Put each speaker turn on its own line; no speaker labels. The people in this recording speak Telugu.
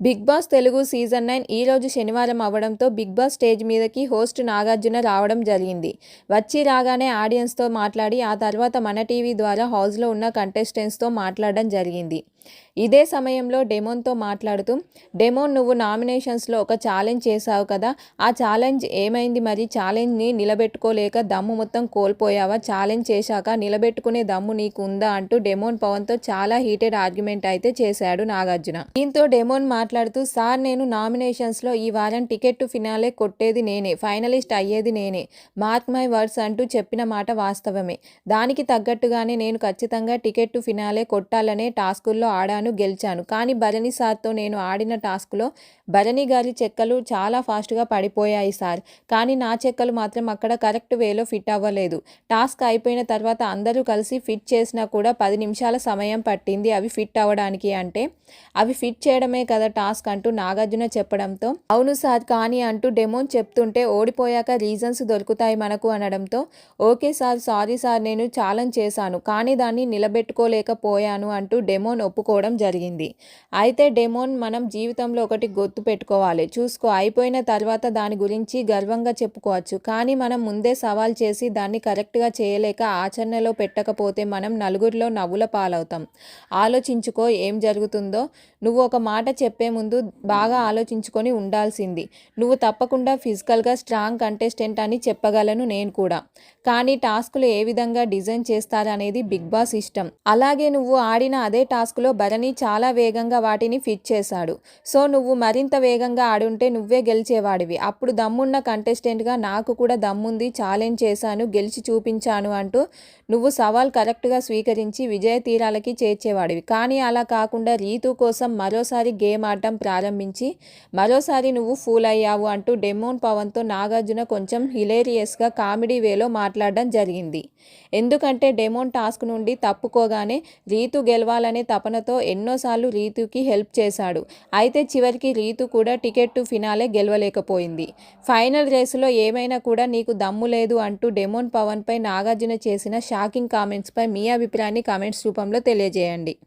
Big boss Telugu season nine ఈ రోజు శనివారం అవడంతో బిగ్ బాస్ స్టేజ్ మీదకి హోస్ట్ నాగార్జున రావడం జరిగింది. వచ్చి రాగానే ఆడియన్స్తో మాట్లాడి ఆ తర్వాత మన టీవీ ద్వారా హౌస్లో ఉన్న కంటెస్టెంట్స్తో మాట్లాడడం జరిగింది. ఇదే సమయంలో డెమోన్తో మాట్లాడుతూ డెమోన్ నువ్వు నామినేషన్స్లో ఒక ఛాలెంజ్ చేశావు కదా ఆ ఛాలెంజ్ ఏమైంది మరి? ఛాలెంజ్ని నిలబెట్టుకోలేక దమ్ము మొత్తం కోల్పోయావా? ఛాలెంజ్ చేశాక నిలబెట్టుకునే దమ్ము నీకు ఉందా అంటూ డెమోన్ పవన్తో చాలా హీటెడ్ ఆర్గ్యుమెంట్ అయితే చేశాడు నాగార్జున. దీంతో డెమోన్ మాట్లాడుతూ సార్ నేను నామినేషన్స్లో ఈ వారం టికెట్ టు ఫినాలే కొట్టేది నేనే ఫైనలిస్ట్ అయ్యేది నేనే మార్క్ మై వర్డ్స్ అంటూ చెప్పిన మాట వాస్తవమే. దానికి తగ్గట్టుగానే నేను ఖచ్చితంగా టికెట్ టు ఫినాలే కొట్టాలనే టాస్కుల్లో ఆడాను గెలిచాను. కానీ భరణి సార్తో నేను ఆడిన టాస్క్లో భరణి గారి చెక్కలు చాలా ఫాస్ట్గా పడిపోయాయి సార్. కానీ నా చెక్కలు మాత్రం అక్కడ కరెక్ట్ వేలో ఫిట్ అవ్వలేదు. టాస్క్ అయిపోయిన తర్వాత అందరూ కలిసి ఫిట్ చేసినా కూడా పది నిమిషాల సమయం పట్టింది అవి ఫిట్ అవ్వడానికి అంటే. అవి ఫిట్ చేయడమే కదా టాస్క్ అంటూ నాగార్జున చెప్పడంతో. అవును సార్ కానీ అంటూ డెమోన్ చెప్తుంటే ఓడిపోయాక రీజన్స్ దొరుకుతాయి మనకు అనడంతో. ఓకే సార్ సారీ సార్ నేను ఛాలెంజ్ చేశాను. కానీ దాన్ని నిలబెట్టుకోలేకపోయాను అంటూ డెమోన్ ఒప్పుకోవడం జరిగింది. అయితే డెమోన్ మనం జీవితంలో ఒకటి గుర్తు పెట్టుకోవాలి. చూసుకో అయిపోయిన తర్వాత దాని గురించి గర్వంగా చెప్పుకోవచ్చు. కానీ మనం ముందే సవాల్ చేసి దాన్ని కరెక్ట్గా చేయలేక ఆచరణలో పెట్టకపోతే మనం నలుగురిలో నవ్వుల పాలవుతాం. ఆలోచించుకో ఏం జరుగుతుందో. నువ్వు ఒక మాట చెప్పే ముందు బాగా ఆలోచించుకొని ఉండాల్సింది. నువ్వు తప్పకుండా ఫిజికల్గా స్ట్రాంగ్ కంటెస్టెంట్ అని చెప్పగలను నేను కూడా. కానీ టాస్కులు ఏ విధంగా డిజైన్ చేస్తారనేది బిగ్ బాస్ ఇష్టం. అలాగే నువ్వు ఆడిన అదే టాస్క్లో భరణి చాలా వేగంగా వాటిని ఫిట్ చేశాడు. సో నువ్వు మరింత వేగంగా ఆడుంటే నువ్వే గెలిచేవాడివి. అప్పుడు దమ్మున్న కంటెస్టెంట్గా నాకు కూడా దమ్ముంది ఛాలెంజ్ చేశాను గెలిచి చూపించాను అంటూ నువ్వు సవాల్ కరెక్ట్గా స్వీకరించి విజయ తీరాలకి చేర్చేవాడివి. కానీ అలా కాకుండా రీతు కోసం మరోసారి గేమ్ ఆడటం ప్రారంభించి మరోసారి నువ్వు ఫూల్ అయ్యావు అంటూ డెమోన్ పవన్తో నాగార్జున కొంచెం హిలేరియస్గా కామెడీ వేలో మాట్లాడడం జరిగింది. ఎందుకంటే డెమోన్ టాస్క్ నుండి తప్పుకోగానే రీతు గెలవాలనే భావనతో ఎన్నోసార్లు రీతుకి హెల్ప్ చేశాడు. అయితే చివరికి రీతు కూడా టికెట్ టు ఫినాలే గెలవలేకపోయింది. ఫైనల్ రేసులో ఏమైనా కూడా నీకు దమ్ము లేదు అంటూ డెమోన్ పవన్పై నాగార్జున చేసిన షాకింగ్ కామెంట్స్పై మీ అభిప్రాయాన్ని కామెంట్స్ రూపంలో తెలియజేయండి.